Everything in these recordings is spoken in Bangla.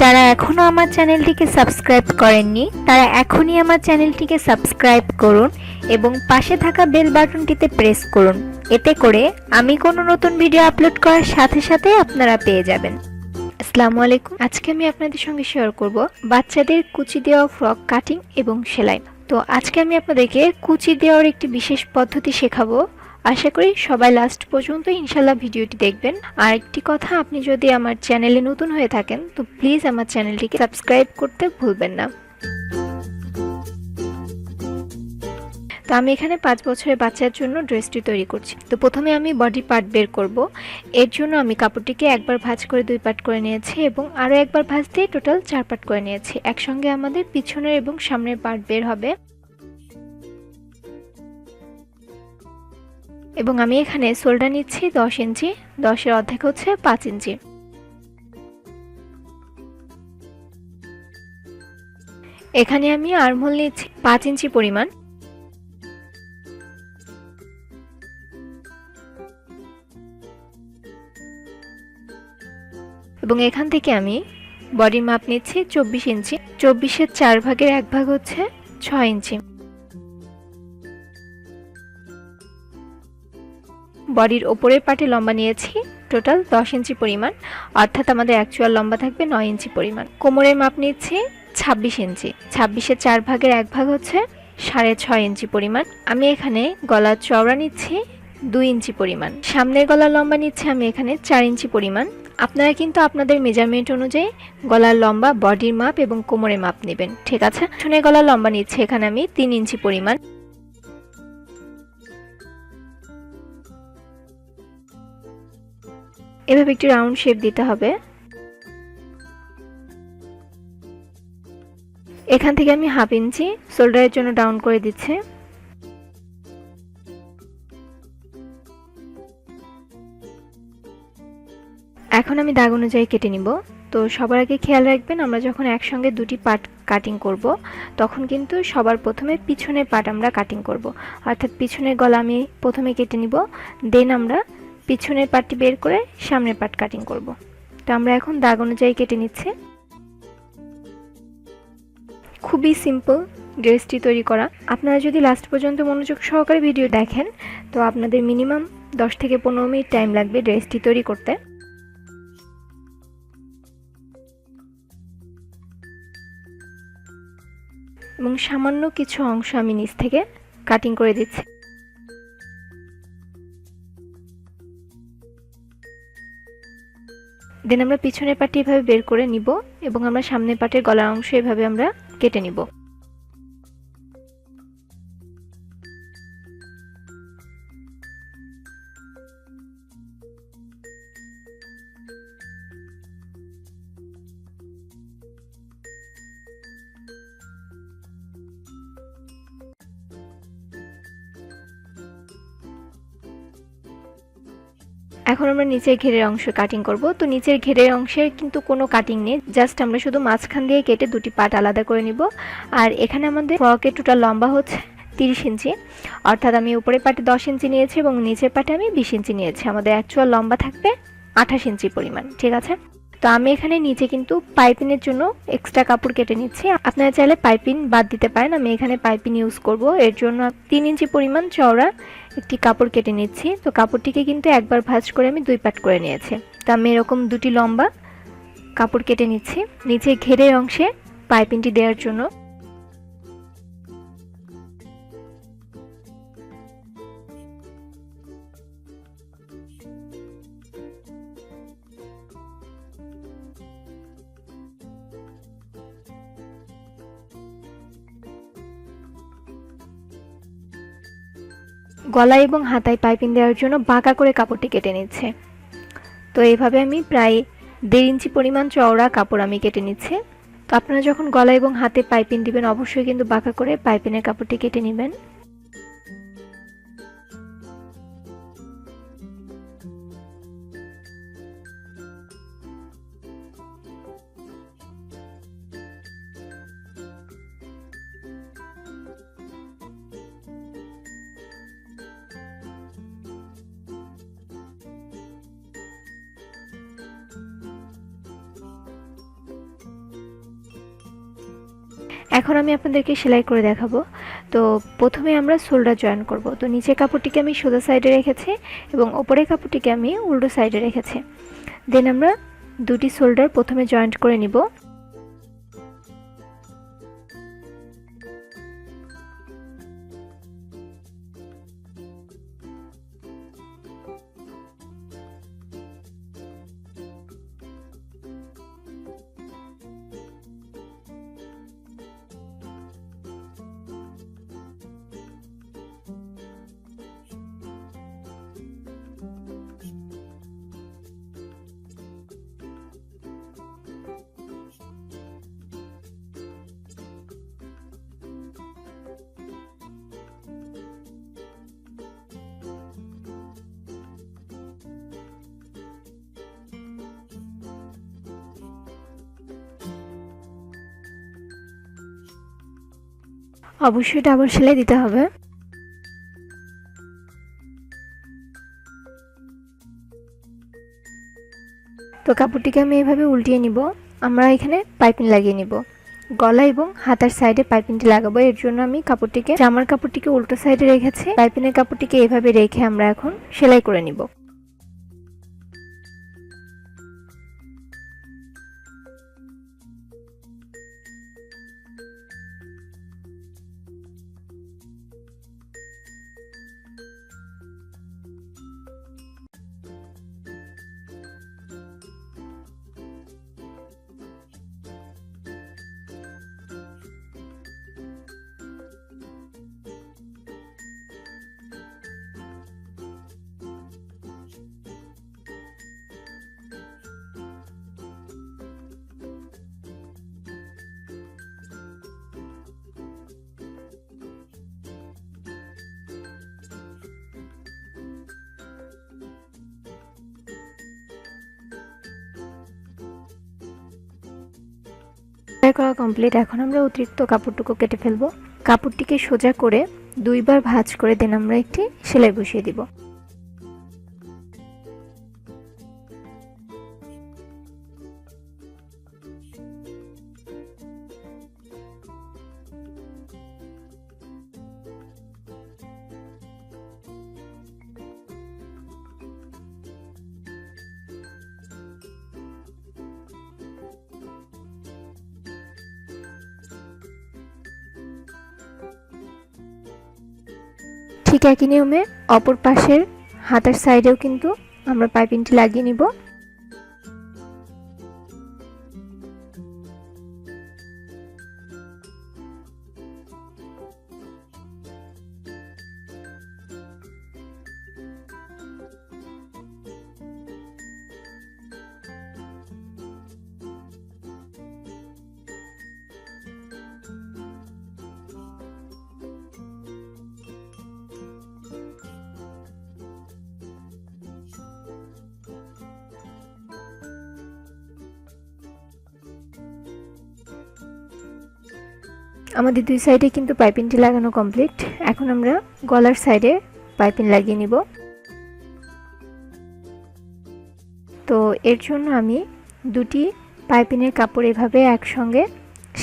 যারা এখনও আমার চ্যানেলটিকে সাবস্ক্রাইব করেননি, তারা এখনই আমার চ্যানেলটিকে সাবস্ক্রাইব করুন এবং পাশে থাকা বেল বাটনটিতে প্রেস করুন। এতে করে আমি কোনো নতুন ভিডিও আপলোড করার সাথে সাথে আপনারা পেয়ে যাবেন। আসসালামু আলাইকুম। আজকে আমি আপনাদের সঙ্গে শেয়ার করব বাচ্চাদের কুচি দেওয়া ফ্রক কাটিং এবং সেলাই। তো আজকে আমি আপনাদেরকে কুচি দেওয়ার একটি বিশেষ পদ্ধতি শেখাবো। আশা করি সবাই লাস্ট পর্যন্ত ইনশাল্লাহ ভিডিওটি দেখবেন। আর একটি কথা, আপনি যদি আমার চ্যানেলে নতুন হয়ে থাকেন, তো প্লিজ আমার চ্যানেলটিকে সাবস্ক্রাইব করতে ভুলবেন না। তো আমি এখানে পাঁচ বছরের বাচ্চার জন্য ড্রেসটি তৈরি করছি। তো প্রথমে আমি বডি পার্ট বের করব। এর জন্য আমি কাপড়টিকে একবার ভাঁজ করে দুই পার্ট করে নিয়েছি এবং আরও একবার ভাঁজ দিয়ে টোটাল চার পার্ট করে নিয়েছি। একসঙ্গে আমাদের পিছনের এবং সামনের পার্ট বের হবে। এবং আমি এখানে সোলটা নিচ্ছি দশ ইঞ্চি, দশের অর্ধেক হচ্ছে পাঁচ ইঞ্চি। এখানে আমি আর্মহোল নিচ্ছি পাঁচ ইঞ্চি পরিমাণ। এবং এখান থেকে আমি বডির মাপ নিচ্ছি চব্বিশ ইঞ্চি, চব্বিশের চার ভাগের এক ভাগ হচ্ছে ছয় ইঞ্চি। বডির ওপরের পাটে লম্বা নিয়েছি। টোটাল দশ ইঞ্চি পরিমাণ। অর্থাৎ আমাদের অ্যাকচুয়াল লম্বা থাকবে নয় ইঞ্চি পরিমাণ। কোমরের মাপ নিচ্ছি ছাব্বিশ ইঞ্চি। ছাব্বিশের চার ভাগের এক ভাগ হচ্ছে সাড়ে ছয় ইঞ্চি পরিমাণ। আমি এখানে গলার চওড়া নিচ্ছি দুই ইঞ্চি পরিমাণ। সামনের গলার লম্বা নিচ্ছি আমি এখানে চার ইঞ্চি পরিমাণ। আপনারা কিন্তু আপনাদের মেজারমেন্ট অনুযায়ী গলার লম্বা বডির মাপ এবং কোমরের মাপ নেবেন। ঠিক আছে? শুনে গলার লম্বা নিচ্ছি এখানে আমি তিন ইঞ্চি পরিমাণ। এভাবে একটি রাউন্ড শেপ দিতে হবে। এখান থেকে আমি হাফ ইঞ্চি শোল্ডারের জন্য ডাউন করে দিচ্ছি। এখন আমি দাগ অনুযায়ী কেটে নিব। তো সবার আগে খেয়াল রাখবেন, আমরা যখন একসঙ্গে দুটি পার্ট কাটিং করব, তখন কিন্তু সবার প্রথমে পিছনের পার্ট আমরা কাটিং করব। অর্থাৎ পিছনের গলা আমি প্রথমে কেটে নিব দেন আমরা পিছনের পার্টটি বের করে সামনের পার্ট কাটিং করব। তো আমরা এখন দাগ অনুযায়ী কেটে নিচ্ছি। খুবই সিম্পল ড্রেসটি তৈরি করা। আপনারা যদি লাস্ট পর্যন্ত মনোযোগ সহকারে ভিডিও দেখেন, তো আপনাদের মিনিমাম দশ থেকে পনেরো মিনিট টাইম লাগবে ড্রেসটি তৈরি করতে। এবং সামান্য কিছু অংশ আমি নিচ থেকে কাটিং করে দিচ্ছি। দেন আমরা পিছনের পাটি এভাবে বের করে নিব এবং আমরা সামনের পাটের গলার অংশ এভাবে আমরা কেটে নিব। এখন আমরা নিচের ঘেরের অংশ কাটিং করব। তো নিচের ঘেরের অংশের কিন্তু কোনো কাটিং নেই। জাস্ট আমরা শুধু মাঝখান দিয়ে কেটে দুটি পার্ট আলাদা করে নিব। আর এখানে আমাদের ফ্রকের টোটাল লম্বা হচ্ছে তিরিশ ইঞ্চি। অর্থাৎ আমি উপরের পাটে দশ ইঞ্চি নিয়েছি এবং নিচের পাটে আমি বিশ ইঞ্চি নিয়েছি। আমাদের অ্যাকচুয়াল লম্বা থাকবে আঠাশ ইঞ্চি পরিমাণ, ঠিক আছে? তো আমি এখানে নিচে কিন্তু পাইপিনের জন্য এক্সট্রা কাপড় কেটে নিচ্ছি। আপনারা চাইলে পাইপিন বাদ দিতে পারেন। আমি এখানে পাইপিন ইউজ করব। এর জন্য তিন ইঞ্চি পরিমাণ চওড়া একটি কাপড় কেটে নিচ্ছি। তো কাপড়টিকে কিন্তু একবার ভাঁজ করে আমি দুই পাট করে নিয়েছি। তো আমি এরকম দুটি লম্বা কাপড় কেটে নিচ্ছি। নিচে ঘেরের অংশে পাইপিংটি দেওয়ার জন্য গলা এবং হাতায় পাইপিং দেওয়ার জন্য বাঁকা করে কাপড়টি কেটে নিচ্ছে। তো এইভাবে আমি প্রায় দেড় ইঞ্চি পরিমাণ চওড়া কাপড় আমি কেটে নিচ্ছি। তো আপনারা যখন গলা এবং হাতে পাইপিং দিবেন, অবশ্যই কিন্তু বাঁকা করে পাইপিনের কাপড়টি কেটে নেবেন। এখন আমি আপনাদেরকে সেলাই করে দেখাবো। তো প্রথমে আমরা শোল্ডার জয়েন করব। তো নিচে কাপড়টিকে আমি সোজা সাইডে রেখেছি এবং ওপরের কাপড়টিকে আমি উল্টো সাইডে রেখেছি। দেন আমরা দুটি শোল্ডার প্রথমে জয়েন্ট করে নিব। অবশ্যই ডাবল সেলাই দিতে হবে। তো কাপড়টিকে আমি এভাবে উল্টিয়ে নিব। আমরা এখানে পাইপিং লাগিয়ে নিব। গলা এবং হাতার সাইডে পাইপিংটি লাগাবো। এর জন্য আমি কাপড়টিকে, জামার কাপড়টিকে উল্টো সাইডে রেখেছি। পাইপিনের কাপড়টিকে এভাবে রেখে আমরা এখন সেলাই করে নিব। করা কমপ্লিট এখন আমরা অতিরিক্ত কাপড়টুকু কেটে ফেলব। কাপড়টিকে সোজা করে দুইবার ভাঁজ করে দেন আমরা একটি সেলাই বসিয়ে দিব। ঠিক একই নিয়মে অপর পাশের হাতার সাইডেও কিন্তু আমরা পাইপিংটি লাগিয়ে নিব। আমাদের দুই সাইডে কিন্তু পাইপিংটি লাগানো কমপ্লিট। এখন আমরা গলার সাইডে পাইপিং লাগিয়ে নিব। তো এর জন্য আমি দুটি পাইপিংয়ের কাপড় এভাবে একসঙ্গে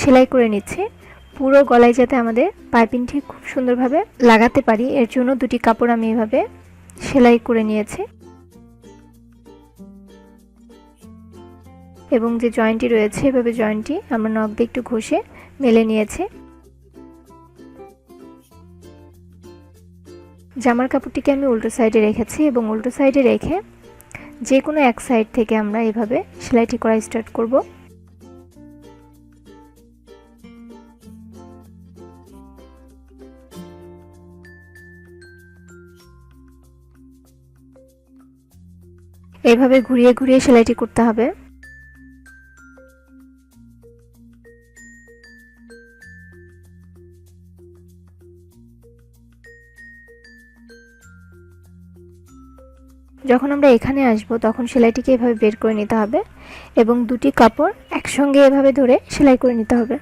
সেলাই করে নিচ্ছি। পুরো গলায় যাতে আমাদের পাইপিংটি খুব সুন্দরভাবে লাগাতে পারি, এর জন্য দুটি কাপড় আমি এভাবে সেলাই করে নিয়েছি। এবং যে জয়েন্টটি রয়েছে, এভাবে জয়েন্টটি আমরা নখ দিয়ে একটু ঘষে মেলে নিয়েছি। জামার কাপড়টিকে আমি উল্টো সাইডে রেখেছি এবং উল্টো সাইডে রেখে যে কোনো এক সাইড থেকে আমরা এভাবে সেলাইটি করা স্টার্ট করব। এভাবে ঘুরিয়ে ঘুরিয়ে সেলাইটি করতে হবে। যখন আমরা এখানে আসব, তখন সেলাইটিকে এভাবে বের করে নিতে হবে এবং দুটি কাপড় একসঙ্গে এভাবে ধরে সেলাই করে নিতে হবে।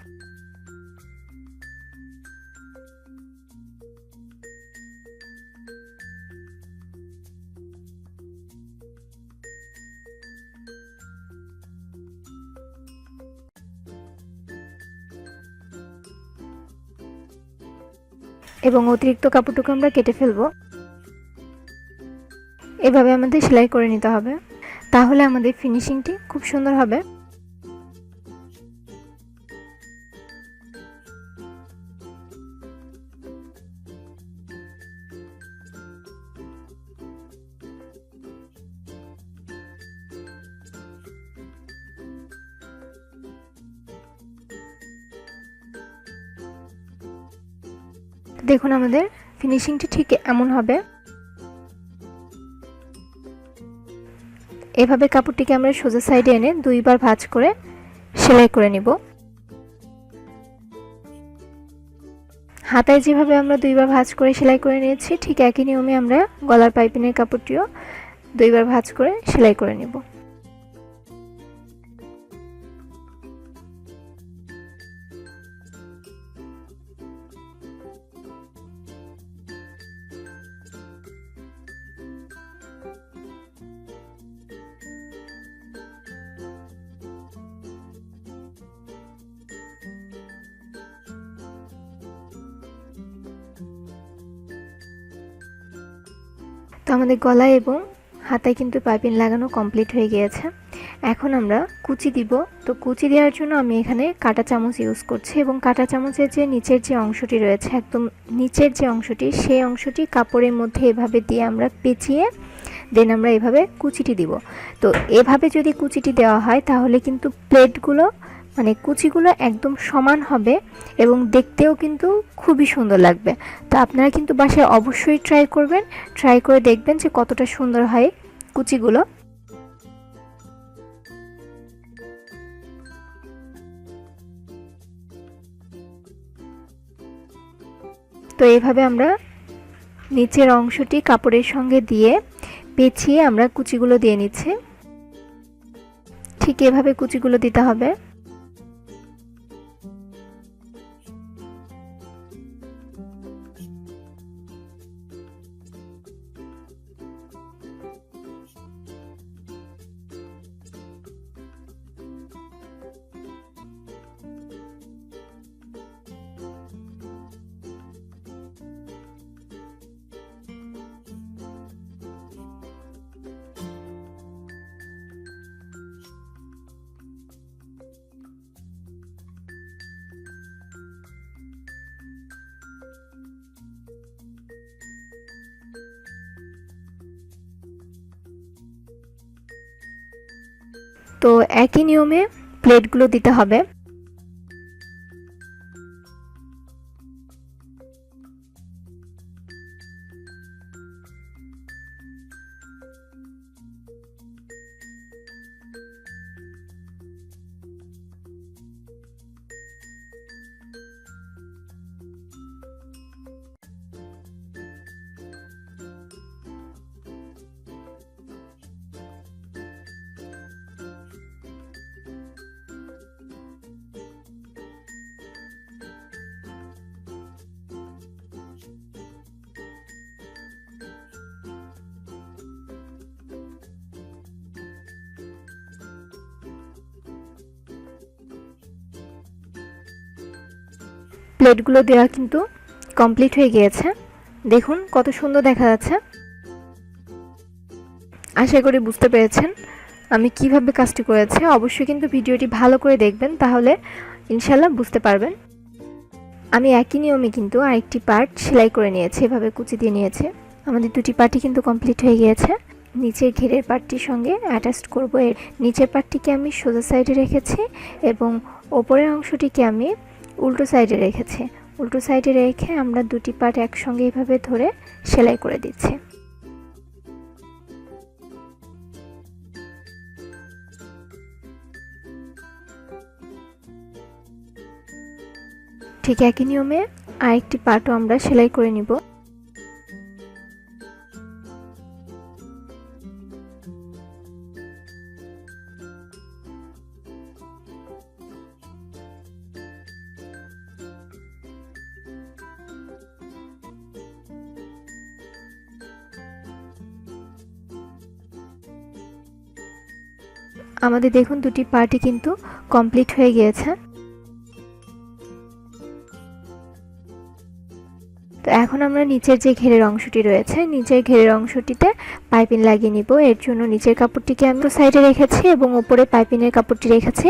এবং অতিরিক্ত কাপড়টুকু আমরা কেটে ফেলব। এভাবে আমাদের সেলাই করে নিতে হবে। তাহলে আমাদের ফিনিশিংটি খুব সুন্দর হবে। দেখুন আমাদের ফিনিশিংটি ঠিক এমন হবে। এভাবে কাপড়টিকে আমরা সোজা সাইডে এনে দুইবার ভাঁজ করে সেলাই করে নিব। হাতায় যেভাবে আমরা দুইবার ভাঁজ করে সেলাই করে নিয়েছি, ঠিক একই নিয়মে আমরা গলার পাইপিনের কাপড়টিও দুইবার ভাঁজ করে সেলাই করে নেব। তো আমাদের গলায় এবং হাতায় কিন্তু পাইপিং লাগানো কমপ্লিট হয়ে গিয়েছে। এখন আমরা কুচি দিব। তো কুচি দেওয়ার জন্য আমি এখানে কাঁটা চামচ ইউজ করছি এবং কাটা চামচের যে নিচের যে অংশটি রয়েছে, একদম নিচের যে অংশটি, সেই অংশটি কাপড়ের মধ্যে এভাবে দিয়ে আমরা পেঁচিয়ে দেন আমরা এভাবে কুচিটি দিব। তো এভাবে যদি কুচিটি দেওয়া হয়, তাহলে কিন্তু প্লেটগুলো মানে কুচিগুলো একদম সমান হবে এবং দেখতেও কিন্তু খুবই সুন্দর লাগবে। তো আপনারা কিন্তু বাসায় অবশ্যই ট্রাই করবেন। ট্রাই করে দেখবেন যে কতটা সুন্দর হয় কুচিগুলো। তো এইভাবে আমরা নিচের অংশটি কাপড়ের সঙ্গে দিয়ে পেঁচিয়ে আমরা কুচিগুলো দিয়ে নিচ্ছি। ঠিক এভাবে কুচিগুলো দিতে হবে। তো একই নিয়মে প্লেটগুলো দিতে হবে। প্লেটগুলো দেওয়া কিন্তু কমপ্লিট হয়ে গিয়েছে। দেখুন কত সুন্দর দেখা যাচ্ছে। আশা করি বুঝতে পেরেছেন আমি কীভাবে কাজটি করেছি। অবশ্যই কিন্তু ভিডিওটি ভালো করে দেখবেন, তাহলে ইনশাল্লাহ বুঝতে পারবেন। আমি একই নিয়মে কিন্তু আরেকটি পার্ট সেলাই করে নিয়েছি, এভাবে কুচি দিয়ে নিয়েছে। আমাদের দুটি পার্টি কিন্তু কমপ্লিট হয়ে গিয়েছে। নিচের ঘেরের পার্টটির সঙ্গে অ্যাটাচড করব। এর নিচের পার্টটিকে আমি সোজা সাইডে রেখেছি এবং ওপরের অংশটিকে আমি উল্টো সাইডে রেখেছে। উল্টো সাইডে রেখে আমরা দুটি পার্ট একসঙ্গে এইভাবে ধরে সেলাই করে দিচ্ছি। ঠিক একই নিয়মে আরেকটি পার্টও আমরা সেলাই করে নিব। আমাদের দেখুন দুটি পার্টি কিন্তু কমপ্লিট হয়ে গিয়েছে। তো এখন আমরা নিচের যে ঘেরের অংশটি রয়েছে, নিচের ঘেরের অংশটিতে পাইপিং লাগিয়ে নিব। এর জন্য নিচের কাপড়টিকে আমি সাইডে রেখেছি এবং উপরে পাইপিংয়ের কাপড়টি রেখেছি।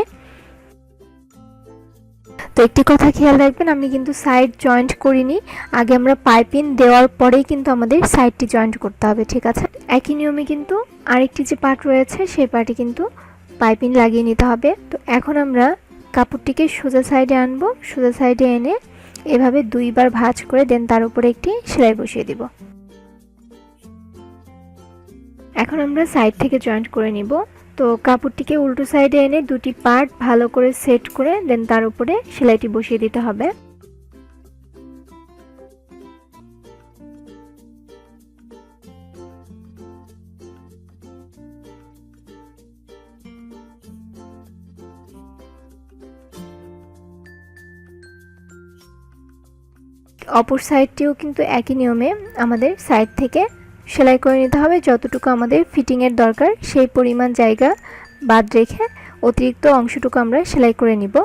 তো একটি কথা খেয়াল রাখবেন, আমি কিন্তু সাইড জয়েন্ট করিনি। আগে আমরা পাইপিং দেওয়ার পরেই কিন্তু আমাদের সাইডটি জয়েন্ট করতে হবে, ঠিক আছে? একই নিয়মে কিন্তু আরেকটি যে পার্ট রয়েছে, সেই পার্টে কিন্তু পাইপিং লাগিয়ে নিতে হবে। তো এখন আমরা কাপড়টিকে সোজা সাইডে আনব। সোজা সাইডে এনে এভাবে দুইবার ভাঁজ করে দেন তার উপরে একটি সেলাই বসিয়ে দিব। এখন আমরা সাইড থেকে জয়েন্ট করে নিব। তো কাপড়টিকে উল্টো সাইডে এনে দুটি পার্ট ভালো করে সেট করে দেন তার উপরে সেলাইটি বসিয়ে দিতে হবে। অপর সাইডটিও কিন্তু একই নিয়মে আমাদের সাইড থেকে সেলাই করে নিতে হবে। যতটুকু আমাদের ফিটিংয়ের দরকার, সেই পরিমাণ জায়গা বাদ রেখে অতিরিক্ত অংশটুকু আমরা সেলাই করে নিব।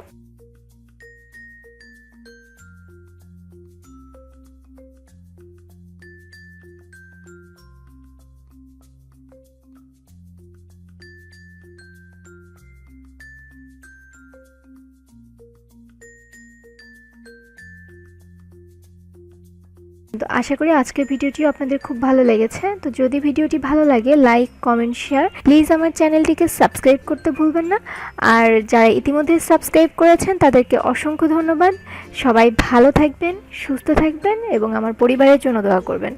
তো আশা করি আজকের ভিডিওটিও আপনাদের খুব ভালো লেগেছে। তো যদি ভিডিওটি ভালো লাগে লাইক কমেন্ট শেয়ার প্লিজ আমার চ্যানেলটিকে সাবস্ক্রাইব করতে ভুলবেন না। আর যারা ইতিমধ্যে সাবস্ক্রাইব করেছেন, তাদেরকে অসংখ্য ধন্যবাদ। সবাই ভালো থাকবেন, সুস্থ থাকবেন এবং আমার পরিবারের জন্য দোয়া করবেন।